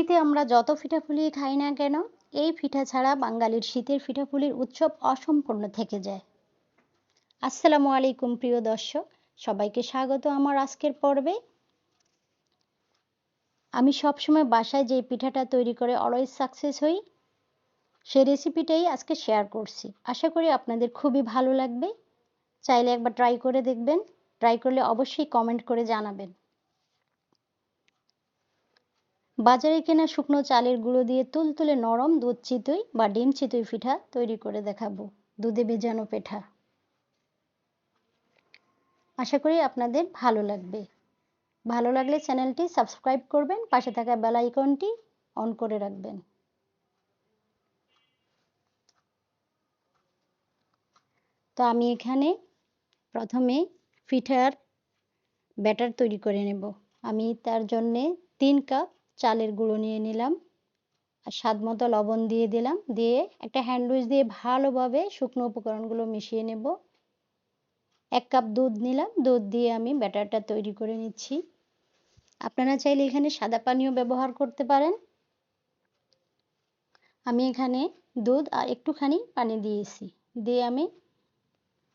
শীতে আমরা যত পিঠাপুলি খাই না কেন, এই পিঠা ছাড়া বাঙালির শীতের পিঠাপুলির উৎসব অসম্পূর্ণ থেকে যায়। আসসালামু আলাইকুম, প্রিয় দর্শক, সবাইকে স্বাগত আমার আজকের পর্বে। আমি সবসময় বাসায় যে পিঠাটা তৈরি করে অলওয়েজ সাকসেস হই, সেই রেসিপিটাই আজকে শেয়ার করছি। আশা করি আপনাদের খুবই ভালো লাগবে। চাইলে একবার ট্রাই করে দেখবেন। ট্রাই করলে অবশ্যই কমেন্ট করে জানাবেন। বাজারে কেনা শুকনো চালের গুঁড়ো দিয়ে তুলতুলে নরম দুধ চিতই বা ডিম চিতই পিঠা তৈরি করে দেখাবো। দুধে ভেজানো পিঠা। আশা করি আপনাদের ভালো লাগবে। ভালো লাগলে চ্যানেলটি সাবস্ক্রাইব করবেন, পাশে থাকা বেল আইকনটি অন করে রাখবেন। তো আমি এখানে প্রথমে পিঠার ব্যাটার তৈরি করে নেব। আমি তার জন্যে তিন কাপ চালের গুঁড়ো নিয়ে নিলাম আর স্বাদ মতো লবণ দিয়ে দিলাম। দিয়ে একটা হ্যান্ড উইচ দিয়ে ভালোভাবে শুকনো উপকরণগুলো মিশিয়ে নেব। এক কাপ দুধ নিলাম। দুধ দিয়ে আমি ব্যাটারটা তৈরি করে নিচ্ছি। আপনারা চাইলে এখানে সাদা পানিও ব্যবহার করতে পারেন। আমি এখানে দুধ আর একটুখানি পানি দিয়েছি। দিয়ে আমি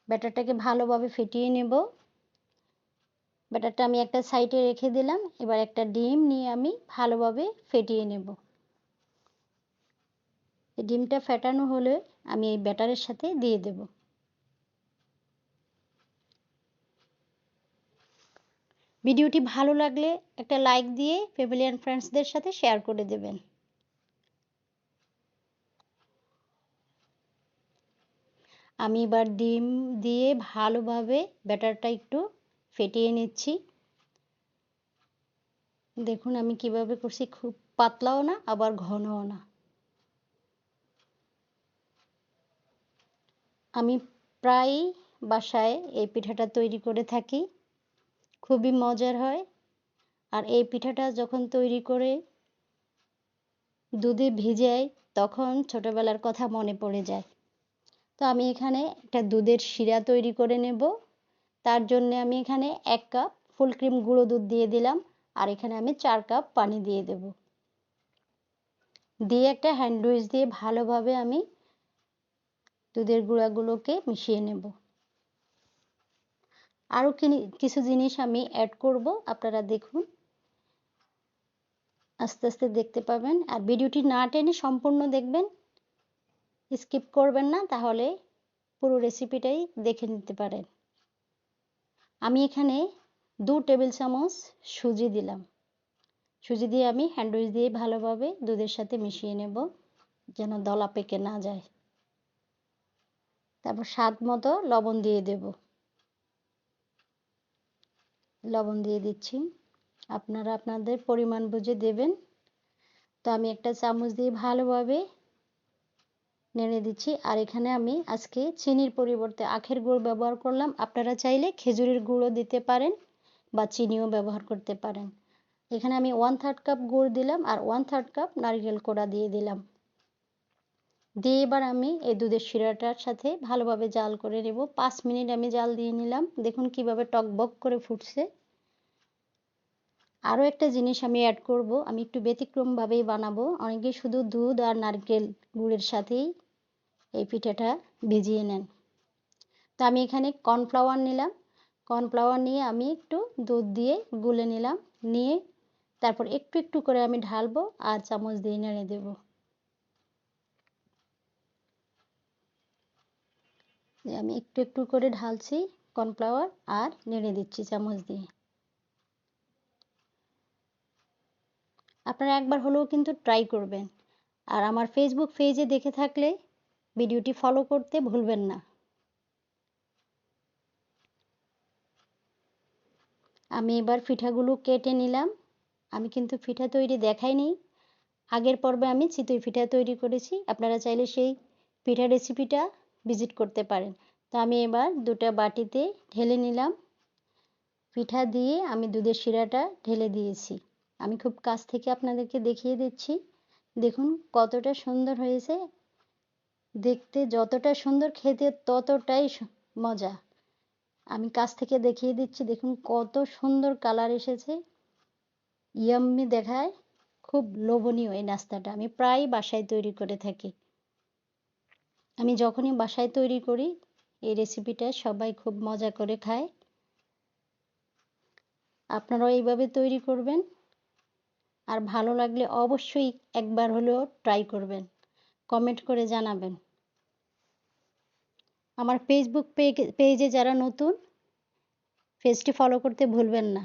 ব্যাটারটাকে ভালোভাবে ফেটিয়ে নেব। ব্যাটারটা আমি একটা সাইডে রেখে দিলাম। এবার একটা ডিম নিয়ে আমি ভালোভাবে ফেটিয়ে নেব। ডিমটা ফেটানো হলে আমি এই ব্যাটারের সাথে দিয়ে দেব। ভিডিওটি ভালো লাগলে একটা লাইক দিয়ে ফ্যামিলি অ্যান্ড ফ্রেন্ডসদের সাথে শেয়ার করে দেবেন। আমি এবার ডিম দিয়ে ভালোভাবে ব্যাটারটা একটু ফেটিয়ে নিচ্ছি। দেখুন আমি কীভাবে করছি, খুব পাতলাও না, আবার ঘনও না। আমি প্রায় বাসায় এই পিঠাটা তৈরি করে থাকি, খুবই মজার হয়। আর এই পিঠাটা যখন তৈরি করে দুধে ভিজাই তখন ছোটবেলার কথা মনে পড়ে যায়। তো আমি এখানে একটা দুধের শিরা তৈরি করে নেব। তার জন্য আমি এখানে এক কাপ ফুল ক্রিম গুঁড়ো দুধ দিয়ে দিলাম, আর এখানে আমি চার কাপ পানি দিয়ে দেব। দিয়ে একটা হ্যান্ড উইচ দিয়ে ভালোভাবে আমি দুধের গুঁড়াগুলোকে মিশিয়ে নেব। আরও কিছু জিনিস আমি অ্যাড করব, আপনারা দেখুন। আস্তে আস্তে দেখতে পাবেন। আর ভিডিওটি না টেনে সম্পূর্ণ দেখবেন। স্কিপ করবেন না, তাহলে পুরো রেসিপিটাই দেখে নিতে পারেন। আমি এখানে দু টেবিল চামচ সুজি দিলাম। সুজি দিয়ে আমি হ্যান্ডউইচ দিয়ে ভালোভাবে দুধের সাথে মিশিয়ে নেব যেন দলা পেকে না যায়। তারপর স্বাদ মতো লবণ দিয়ে দেব। লবণ দিয়ে দিচ্ছি। আপনারা আপনাদের পরিমাণ বুঝে দেবেন। তো আমি একটা চামচ দিয়ে ভালোভাবে নেড়ে দিচ্ছি। আর এখানে আমি আজকে চিনির পরিবর্তে আখের গুড় ব্যবহার করলাম। আপনারা চাইলে খেজুরের গুঁড়ো দিতে পারেন বা চিনিও ব্যবহার করতে পারেন। এখানে আমি ওয়ান থার্ড কাপ গুড় দিলাম আর ওয়ান থার্ড কাপ নারকেল কোড়া দিয়ে দিলাম। দিয়ে এবার আমি এই দুধের শিরাটার সাথে ভালোভাবে জাল করে নেব। পাঁচ মিনিট আমি জাল দিয়ে নিলাম। দেখুন কীভাবে টকবক করে ফুটছে। আরও একটা জিনিস আমি অ্যাড করব। আমি একটু ব্যতিক্রমভাবেই বানাবো। অনেকে শুধু দুধ আর নারকেল গুড়ের সাথেই এই পিঠাটা ভিজিয়ে নেন। তো আমি এখানে কর্নফ্লাওয়ার নিলাম। কর্নফ্লাওয়ার নিয়ে আমি একটু দুধ দিয়ে গুলে নিলাম। নিয়ে তারপর একটু একটু করে আমি ঢালবো আর চামচ দিয়ে নেড়ে দেব। আমি একটু একটু করে ঢালছি কর্নফ্লাওয়ার আর নেড়ে দিচ্ছি চামচ দিয়ে। আপনারা একবার হলেও কিন্তু ট্রাই করবেন। আর আমার ফেসবুক পেজে দেখে থাকলে ভিডিওটি ফলো করতে ভুলবেন না। আমি এবার পিঠাগুলো কেটে নিলাম। আমি কিন্তু পিঠা তৈরি দেখাইনি। আগের পর্বে আমি চিতই পিঠা তৈরি করেছি। আপনারা চাইলে সেই পিঠা রেসিপিটা ভিজিট করতে পারেন। তো আমি এবার দুটা বাটিতে ঢেলে নিলাম। পিঠা দিয়ে আমি দুধের শিরাটা ঢেলে দিয়েছি। আমি খুব কাছ থেকে আপনাদেরকে দেখিয়ে দিচ্ছি। দেখুন কতটা সুন্দর হয়েছে। দেখতে যতটা সুন্দর খেতে ততটাই মজা। আমি কাছ থেকে দেখিয়ে দিচ্ছি, দেখুন কত সুন্দর কালার এসেছে। ইয়াম্মি দেখায়, খুব লোভনীয় এই নাস্তাটা। আমি প্রায় বাসায় তৈরি করে থাকি। আমি যখনই বাসায় তৈরি করি, এই রেসিপিটা সবাই খুব মজা করে খায়। আপনারাও এইভাবে তৈরি করবেন। আর ভালো লাগলে অবশ্যই একবার হলেও ট্রাই করবেন। কমেন্ট করে জানাবেন। আমার ফেসবুক পেজে যারা নতুন পেজটি ফলো করতে ভুলবেন না।